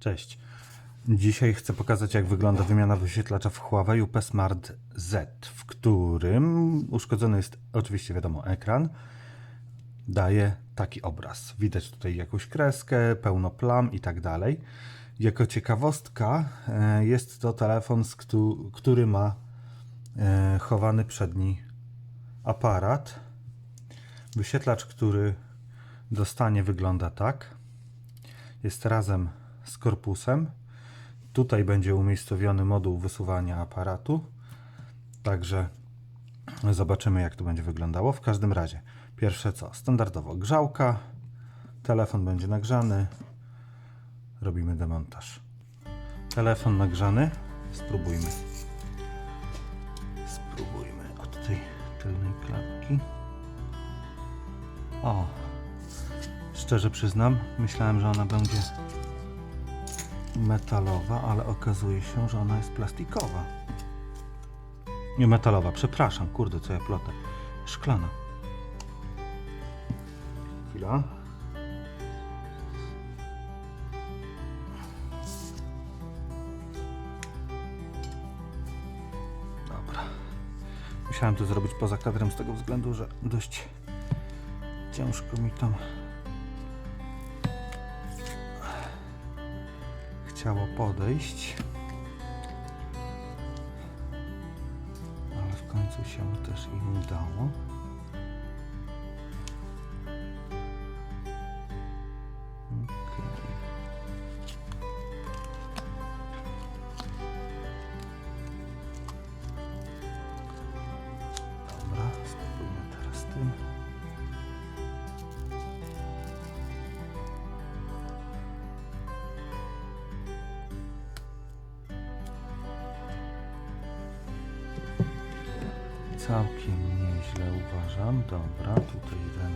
Cześć. Dzisiaj chcę pokazać, jak wygląda wymiana wyświetlacza w Huawei P Smart Z, w którym uszkodzony jest oczywiście wiadomo ekran. Daje taki obraz. Widać tutaj jakąś kreskę, pełno plam i tak dalej. Jako ciekawostka e, jest to telefon, który ma e, chowany przedni aparat. Wyświetlacz, który dostanie wygląda tak. Jest razem z korpusem. Tutaj będzie umiejscowiony moduł wysuwania aparatu. Także zobaczymy, jak to będzie wyglądało. W każdym razie, pierwsze co? Standardowo grzałka. Telefon będzie nagrzany. Robimy demontaż. Telefon nagrzany. Spróbujmy. Spróbujmy od tej tylnej klapki. O, Szczerze przyznam, myślałem, że ona będzie metalowa, ale okazuje się, że ona jest plastikowa. Nie metalowa, przepraszam, kurde, co ja plotę. Szklana. Chwila. Dobra. Musiałem to zrobić poza kadrem z tego względu, że dość ciężko mi tam chciało podejść. Ale w końcu się też im udało. Całkiem nieźle uważam. Dobra, tutaj ten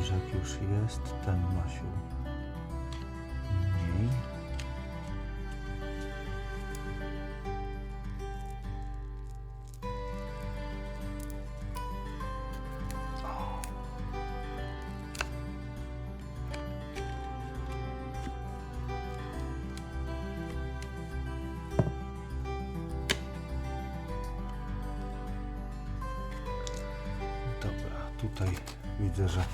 brzeg już jest, ten ma się tutaj widzę, że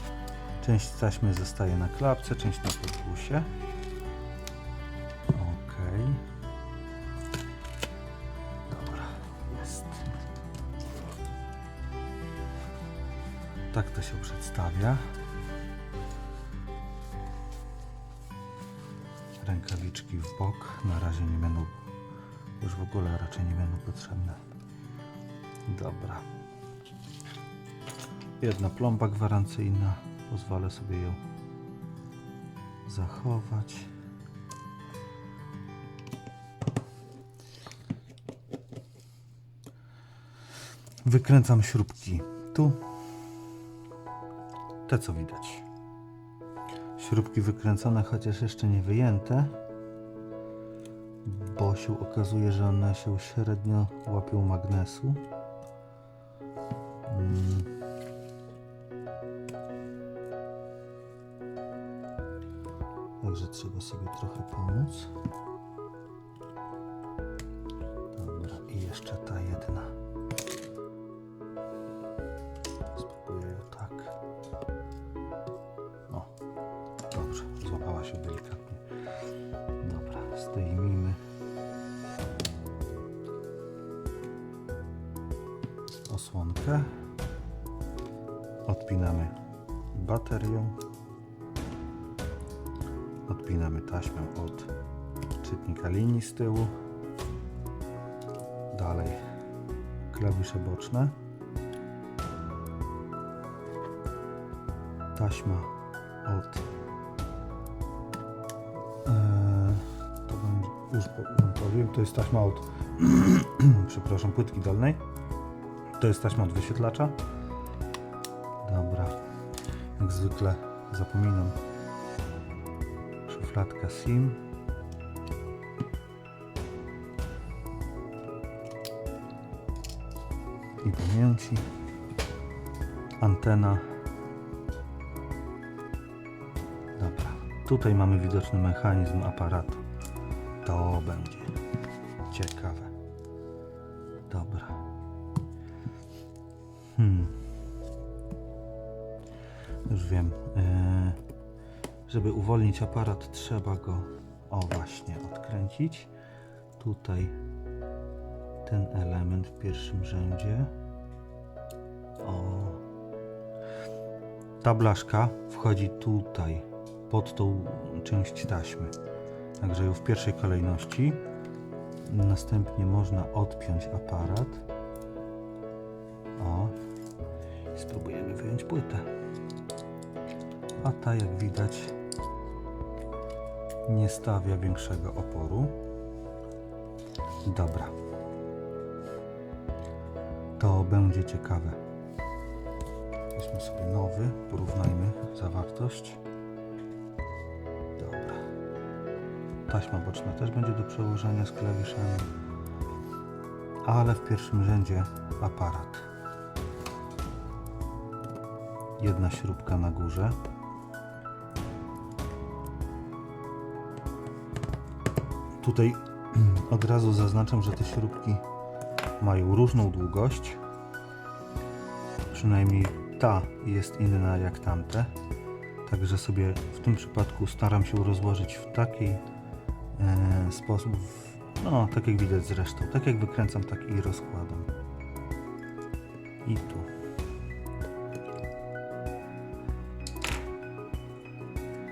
część taśmy zostaje na klapce, część na podłusie. Okej. Dobra, jest. Tak to się przedstawia. Rękawiczki w bok. Na razie nie będą, już w ogóle raczej nie będą potrzebne. Dobra. Jedna plomba gwarancyjna. Pozwolę sobie ją zachować. Wykręcam śrubki tu. Te co widać. Śrubki wykręcone, chociaż jeszcze nie wyjęte, bo się okazuje, że one się średnio łapią magnesu. Odpinamy baterię. Odpinamy taśmę od czytnika linii z tyłu. Dalej klawisze boczne. Taśma od Eee, to już powiem, to jest taśma od przepraszam, płytki dolnej. To jest taśma od wyświetlacza. Zwykle zapominam szufladka SIM. I pamięci. Antena. Dobra. tutaj mamy widoczny mechanizm aparatu. To będzie ciekawe. Dobra. Hmm. Już wiem. Yy, żeby uwolnić aparat, trzeba go o właśnie odkręcić. Tutaj ten element w pierwszym rzędzie. O. Ta blaszka wchodzi tutaj, pod tą część taśmy. Także ją w pierwszej kolejności. Następnie można odpiąć aparat. O. Spróbujemy wyjąć płytę. A ta, jak widać, nie stawia większego oporu. Dobra. To będzie ciekawe. Weźmy sobie nowy, porównajmy zawartość. Dobra. Taśma boczna też będzie do przełożenia z klawiszami. Ale w pierwszym rzędzie aparat. Jedna śrubka na górze. Tutaj od razu zaznaczam, że te śrubki mają różną długość. Przynajmniej ta jest inna jak tamte. Także sobie w tym przypadku staram się rozłożyć w taki e, sposób, no tak jak widać zresztą, tak jak wykręcam, tak i rozkładam. I tu.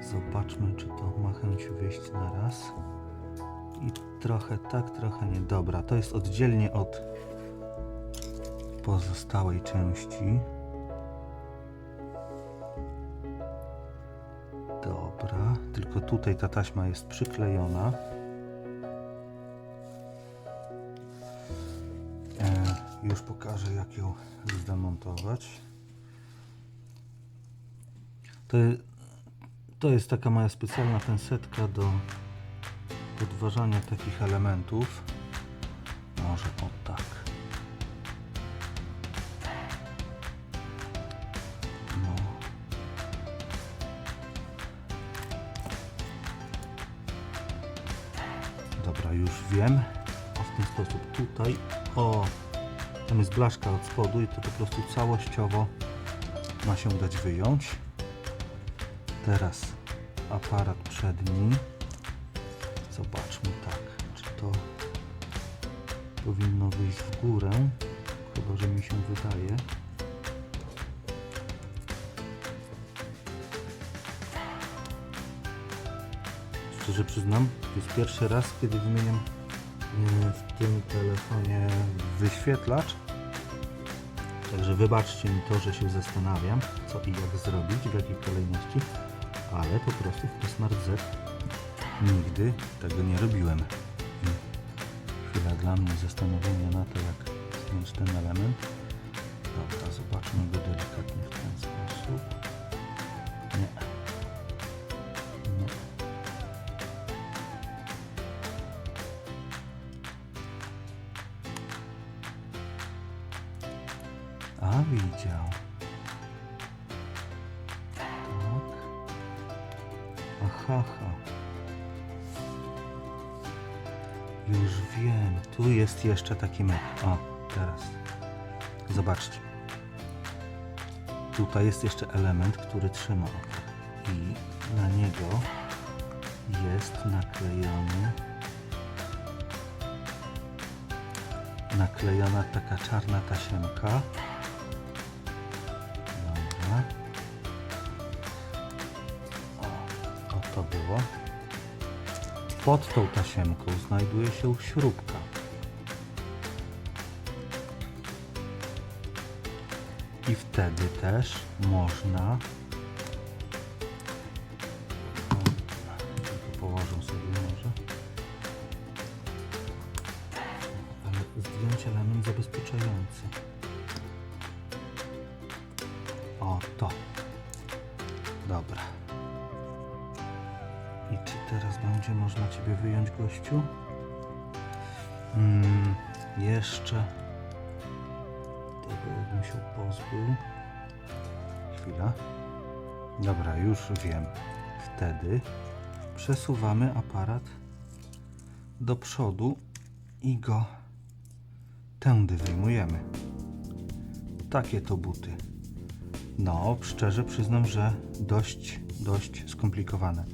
Zobaczmy, czy to ma chęć wyjść na raz. I trochę tak, trochę nie. Dobra, to jest oddzielnie od pozostałej części. Dobra, tylko tutaj ta taśma jest przyklejona. E, już pokażę, jak ją zdemontować. To, to jest taka moja specjalna pensetka do podważania takich elementów. Może o tak. No. Dobra, już wiem. O, w ten sposób tutaj. O, tam jest blaszka od spodu i to po prostu całościowo ma się dać wyjąć. Teraz aparat przedni. Zobaczmy tak, czy to powinno wyjść w górę. Chyba, że mi się wydaje. Szczerze przyznam, to jest pierwszy raz, kiedy wymieniam yy, w tym telefonie wyświetlacz. Także wybaczcie mi to, że się zastanawiam, co i jak zrobić, w jakiej kolejności, ale po prostu w Smart Z Nigdy tego nie robiłem. Chwila dla mnie zastanowienia na to, jak zdjąć ten element. Dobra, zobaczmy go delikatnie w ten sposób. Nie. Jeszcze taki mek. O, teraz. Zobaczcie. Tutaj jest jeszcze element, który trzyma. I na niego jest naklejony naklejona taka czarna tasiemka. Dobra. O, o to było. Pod tą tasiemką znajduje się śrubka. I wtedy też można. Wtedy przesuwamy aparat do przodu i go tędy wyjmujemy. Takie to buty. No, szczerze przyznam, że dość, dość skomplikowane.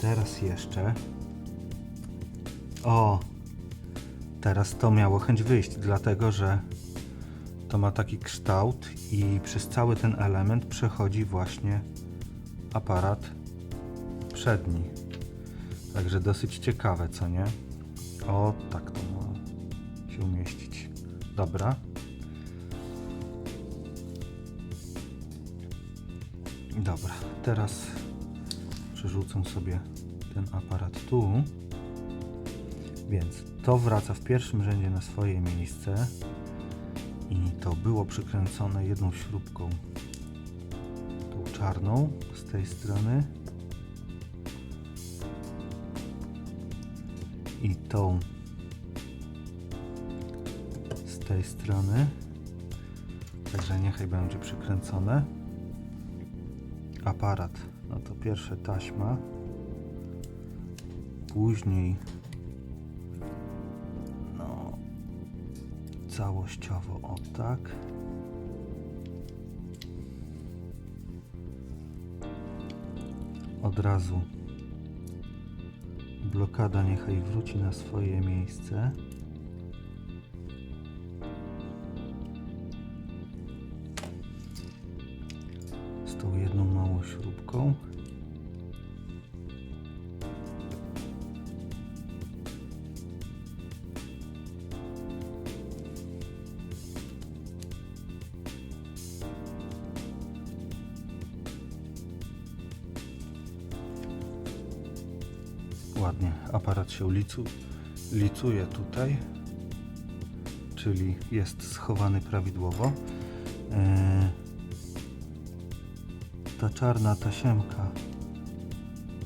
Teraz jeszcze. O! Teraz to miało chęć wyjść, dlatego że to ma taki kształt i przez cały ten element przechodzi właśnie aparat przedni. Także dosyć ciekawe, co nie? O, tak to ma się umieścić. Dobra. Dobra, teraz przerzucę sobie ten aparat tu. Więc to wraca w pierwszym rzędzie na swoje miejsce i to było przykręcone jedną śrubką tą czarną z tej strony tą z tej strony. Także niechaj będzie przykręcone. Aparat. No to pierwsze taśma. Później no całościowo o tak. Od razu blokada niechaj wróci na swoje miejsce. Z tą jedną małą śrubką ładnie. Aparat się licu, licuje tutaj czyli jest schowany prawidłowo. Eee, ta czarna tasiemka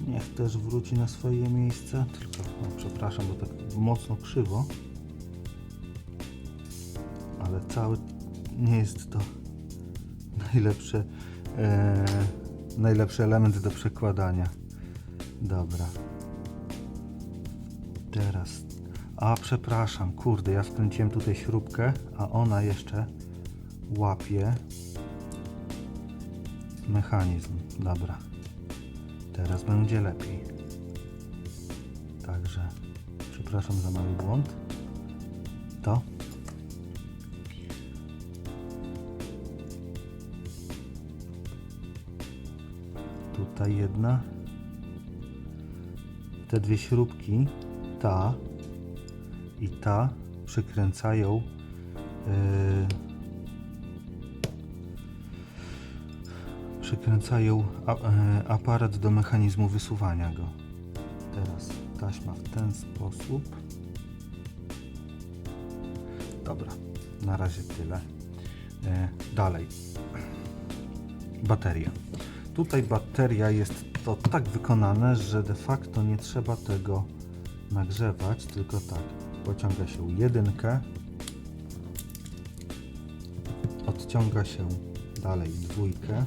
niech też wróci na swoje miejsce tylko no, przepraszam bo tak mocno krzywo ale cały nie jest to najlepszy e, najlepszy element do przekładania. Dobra teraz a przepraszam kurde ja wkręciłem tutaj śrubkę a ona jeszcze łapie mechanizm. Dobra. Teraz będzie lepiej. Także przepraszam za mały błąd. To. Tutaj jedna. Te dwie śrubki, ta i ta, przykręcają yy, przykręcają a, e, aparat do mechanizmu wysuwania go. Teraz taśma w ten sposób. Dobra, na razie tyle. E, dalej. Bateria. Tutaj bateria jest to tak wykonane, że de facto nie trzeba tego nagrzewać, tylko tak. Pociąga się jedynkę, odciąga się dalej dwójkę.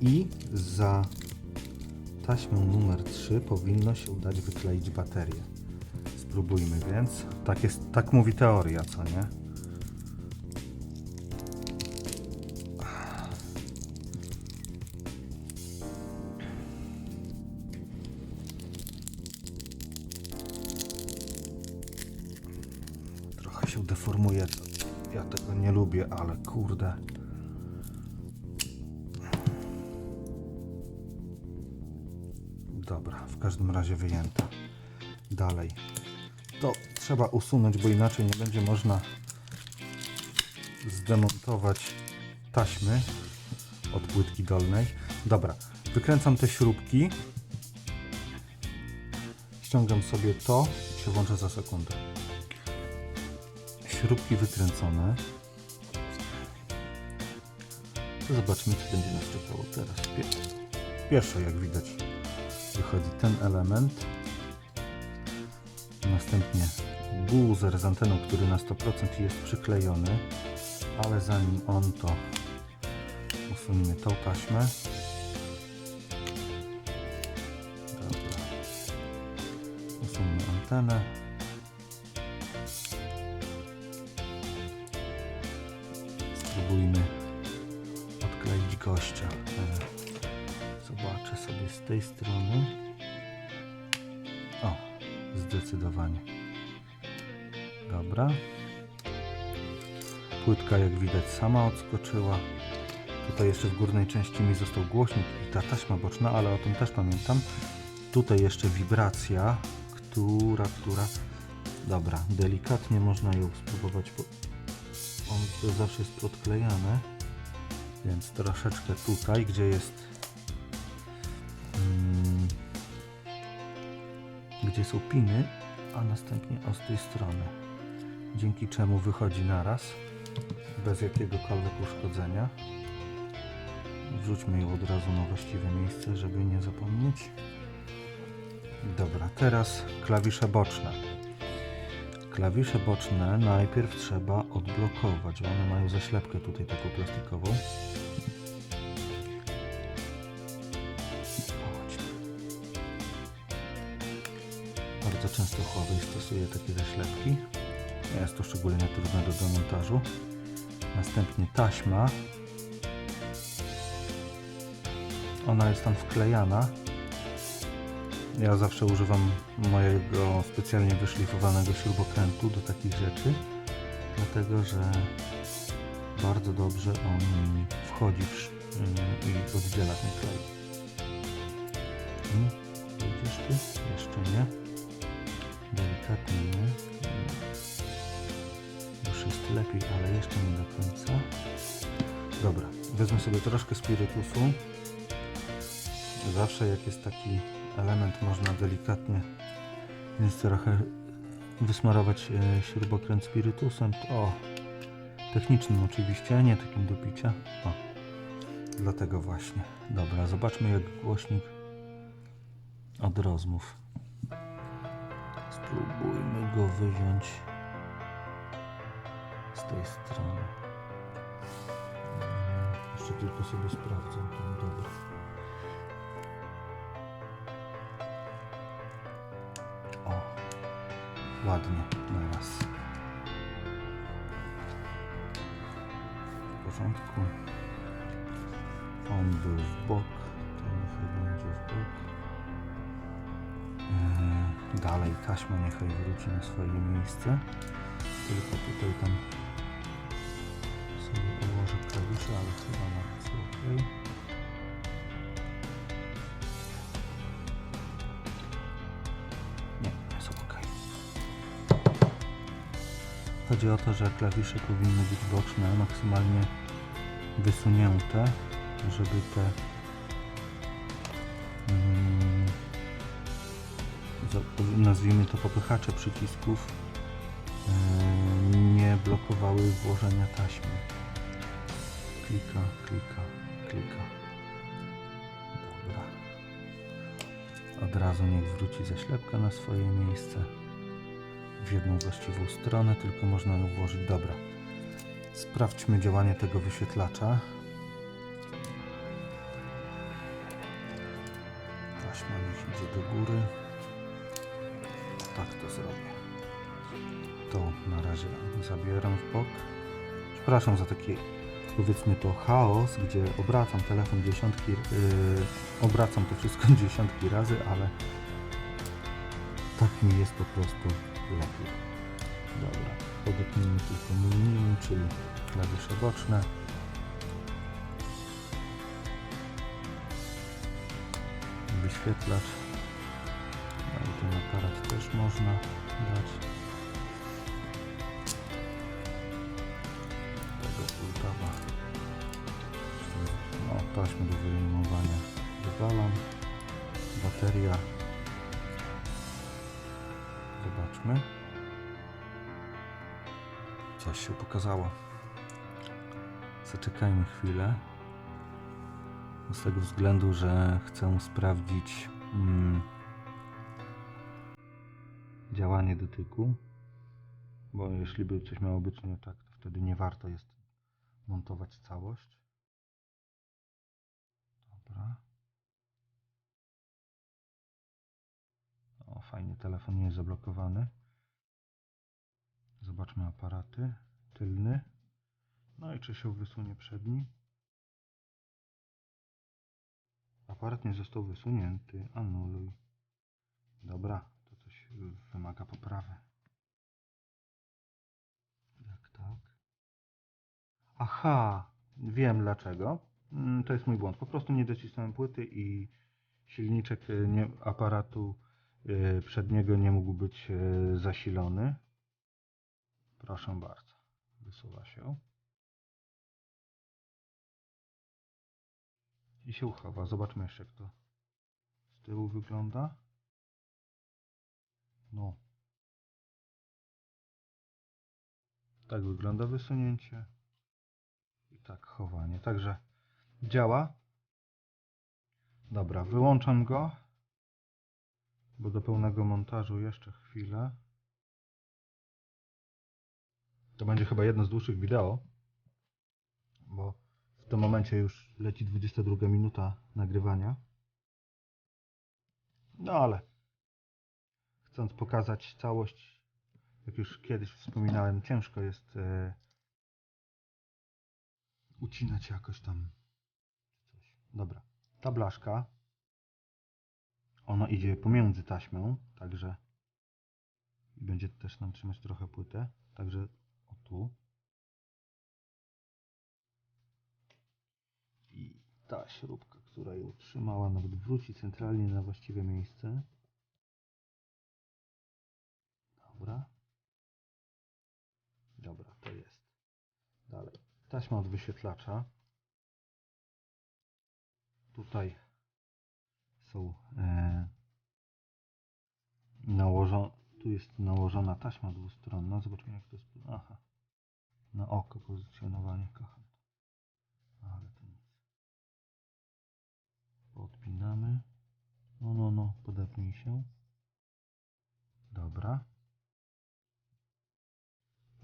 i za taśmą numer 3 powinno się udać wykleić baterię. Spróbujmy więc. Tak, jest, tak mówi teoria, co nie? Się deformuje. Ja tego nie lubię, ale kurde. Dobra, w każdym razie wyjęta. Dalej. To trzeba usunąć, bo inaczej nie będzie można zdemontować taśmy od płytki dolnej. Dobra, wykręcam te śrubki. Ściągam sobie to i się włączę za sekundę śrubki wykręcone. Zobaczmy, czy będzie nas czekało teraz. Pierwsze, jak widać, wychodzi ten element. Następnie guzer z anteną, który na 100% jest przyklejony, ale zanim on to usuńmy tą taśmę. Dobra. Antenę. Tej strony. O, zdecydowanie. Dobra. Płytka jak widać sama odskoczyła. Tutaj jeszcze w górnej części mi został głośnik i ta taśma boczna, ale o tym też pamiętam. Tutaj jeszcze wibracja, która, która... Dobra, delikatnie można ją spróbować, bo on to zawsze jest podklejane. Więc troszeczkę tutaj, gdzie jest... gdzie są piny, a następnie o z tej strony. Dzięki czemu wychodzi naraz, bez jakiegokolwiek uszkodzenia. Wrzućmy ją od razu na właściwe miejsce, żeby nie zapomnieć. Dobra, teraz klawisze boczne. Klawisze boczne najpierw trzeba odblokować. One mają zaślepkę tutaj taką plastikową. Bardzo często Huawei stosuje takie zaślepki. Jest to szczególnie trudne do demontażu. Następnie taśma. Ona jest tam wklejana. Ja zawsze używam mojego specjalnie wyszlifowanego śrubokrętu do takich rzeczy, dlatego że bardzo dobrze on wchodzi w, i oddziela ten klej. Hmm, Widzisz ty? Jeszcze nie. Nie. Już jest lepiej, ale jeszcze nie do końca. Dobra, wezmę sobie troszkę spirytusu. Zawsze jak jest taki element, można delikatnie, więc trochę wysmarować e, śrubokręt spirytusem. O, technicznym oczywiście, nie takim do picia. O, dlatego właśnie. Dobra, zobaczmy jak głośnik od rozmów. Spróbujmy go wyjąć z tej strony. Mm, Jeszcze tylko sobie sprawdzę tam, dobra. O, ładnie na raz. W porządku. On był w bok, Dalej taśma niechaj wróci na swoje miejsce. Tylko tutaj tam sobie ułożę klawisze, ale chyba nawet są ok. Nie, nie są ok. Chodzi o to, że klawisze powinny być boczne, maksymalnie wysunięte, żeby te za- nazwijmy to popychacze przycisków e, nie blokowały włożenia taśmy. Klika, klika, klika. Dobra. Od razu niech wróci zaślepka na swoje miejsce. W jedną właściwą stronę, tylko można ją włożyć. Dobra. Sprawdźmy działanie tego wyświetlacza. To zrobię. To na razie zabieram w bok. Przepraszam za taki, powiedzmy to, chaos, gdzie obracam telefon dziesiątki, yy, obracam to wszystko dziesiątki razy, ale tak mi jest po prostu lepiej. Dobra, podepnijmy tylko minimum, czyli klawisze boczne. Wyświetlacz. Aparat też można dać. Tego ultawa. No, taśmy do wyjmowania wywalam. Bateria. Zobaczmy. Coś się pokazało. Zaczekajmy chwilę. Z tego względu, że chcę sprawdzić mm, działanie dotyku. Bo jeśli by coś miało być nie tak, to wtedy nie warto jest montować całość. Dobra. O, fajnie. Telefon nie jest zablokowany. Zobaczmy aparaty. Tylny. No i czy się wysunie przedni. Aparat nie został wysunięty. Anuluj. Dobra, wymaga poprawy. Jak tak? Aha, wiem dlaczego. Mm, To jest mój błąd. Po prostu nie docisnąłem płyty i silniczek y, nie, aparatu y, przedniego nie mógł być y, zasilony. Proszę bardzo. Wysuwa się. I się uchowa. Zobaczmy jeszcze, jak to z tyłu wygląda. No. Tak wygląda wysunięcie. I tak chowanie. Także działa. Dobra, wyłączam go. Bo do pełnego montażu jeszcze chwilę. To będzie chyba jedno z dłuższych wideo. Bo w tym momencie już leci 22 minuta nagrywania. No ale chcąc pokazać całość, jak już kiedyś wspominałem, ciężko jest e, ucinać jakoś tam coś. Dobra, ta blaszka, ona idzie pomiędzy taśmą, także i będzie też nam trzymać trochę płytę, także o tu. I ta śrubka, która ją trzymała, nawet wróci centralnie na właściwe miejsce. Dobra. Dobra, to jest. Dalej. Taśma od wyświetlacza. Tutaj są e, nałożone, tu jest nałożona taśma dwustronna. Zobaczmy jak to jest. Aha. Na oko pozycjonowanie kocham. Ale to nic. Podpinamy. No, no, no, podepnij się. Dobra.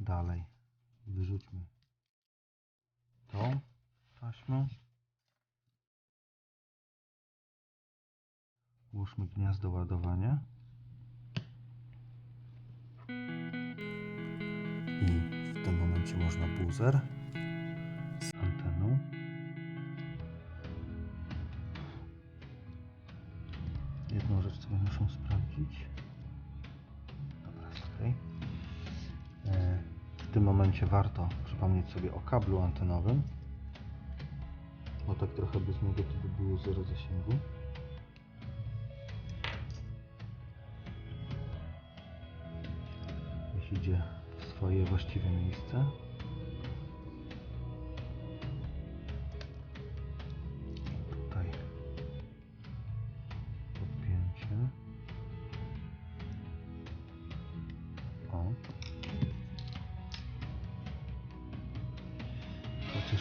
Dalej. Wyrzućmy tą taśmę. Włóżmy gniazdo ładowania. I w tym momencie można buzer momencie warto przypomnieć sobie o kablu antenowym, bo tak trochę bez niego to by było zero zasięgu. Jeśli idzie w swoje właściwe miejsce.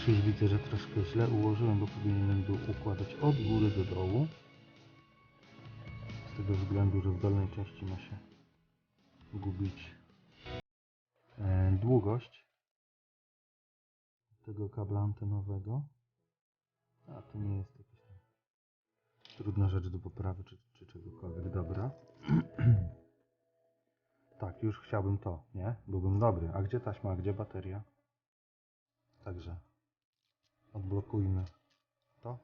Chociaż już widzę, że troszkę źle ułożyłem, bo powinienem był układać od góry do dołu. Z tego względu, że w dolnej części ma się gubić e, długość tego kabla antenowego. A to nie jest jakaś trudna rzecz do poprawy czy, czy czegokolwiek. Dobra. tak, już chciałbym to, nie? Byłbym dobry. A gdzie taśma, a gdzie bateria? Także odblokujmy to.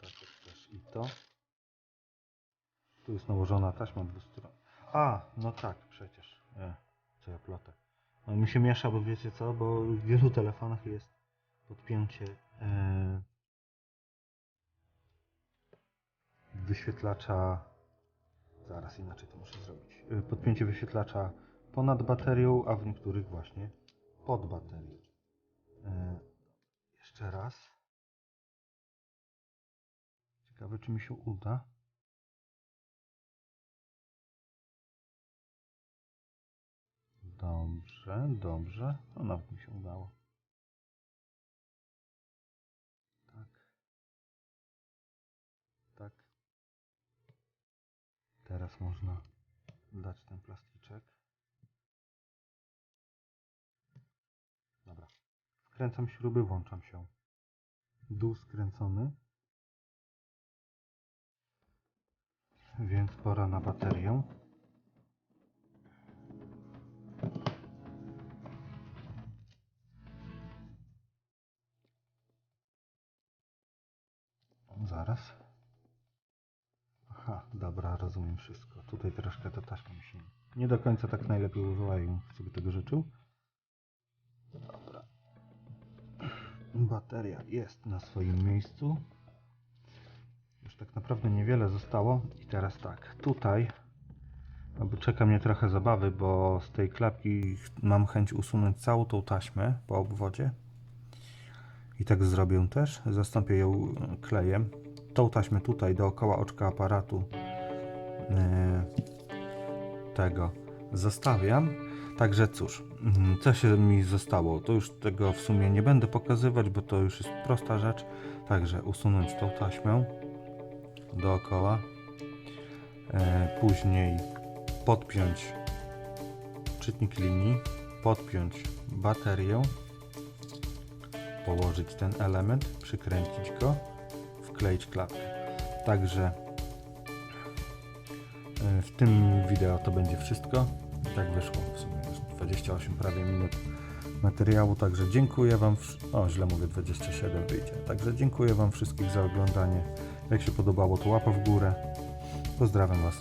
Tak jak też i to. Tu jest nałożona taśma dwustronna. A, no tak, przecież. E, co ja plotę. No mi się miesza, bo wiecie co, bo w wielu telefonach jest podpięcie e, wyświetlacza. Zaraz inaczej to muszę zrobić. E, Podpięcie wyświetlacza ponad baterią, a w niektórych właśnie pod baterią. Jeszcze raz. Ciekawe, czy mi się uda. Dobrze, dobrze. No nawet mi się udało. Tak. Tak. Teraz można dać ten plasticzek. Wkręcam śruby, włączam się. Dół skręcony. Więc pora na baterię. Zaraz. Aha, dobra, rozumiem wszystko. Tutaj troszkę ta taśma mi się nie do końca tak najlepiej użyła i sobie tego życzył. Bateria jest na swoim miejscu. Już tak naprawdę niewiele zostało. I teraz tak, tutaj aby czeka mnie trochę zabawy, bo z tej klapki mam chęć usunąć całą tą taśmę po obwodzie. I tak zrobię też. Zastąpię ją klejem. Tą taśmę tutaj dookoła oczka aparatu e, tego zostawiam. Także cóż, mm, co się mi zostało? To już tego w sumie nie będę pokazywać, bo to już jest prosta rzecz. Także usunąć tą taśmę dookoła. E, później podpiąć czytnik linii, podpiąć baterię, położyć ten element, przykręcić go, wkleić klapkę. Także e, w tym wideo to będzie wszystko. Tak wyszło w sumie 28 prawie minut materiału, także dziękuję Wam, o źle mówię 27 wyjdzie, także dziękuję Wam wszystkich za oglądanie. Jak się podobało to łapa w górę. Pozdrawiam Was.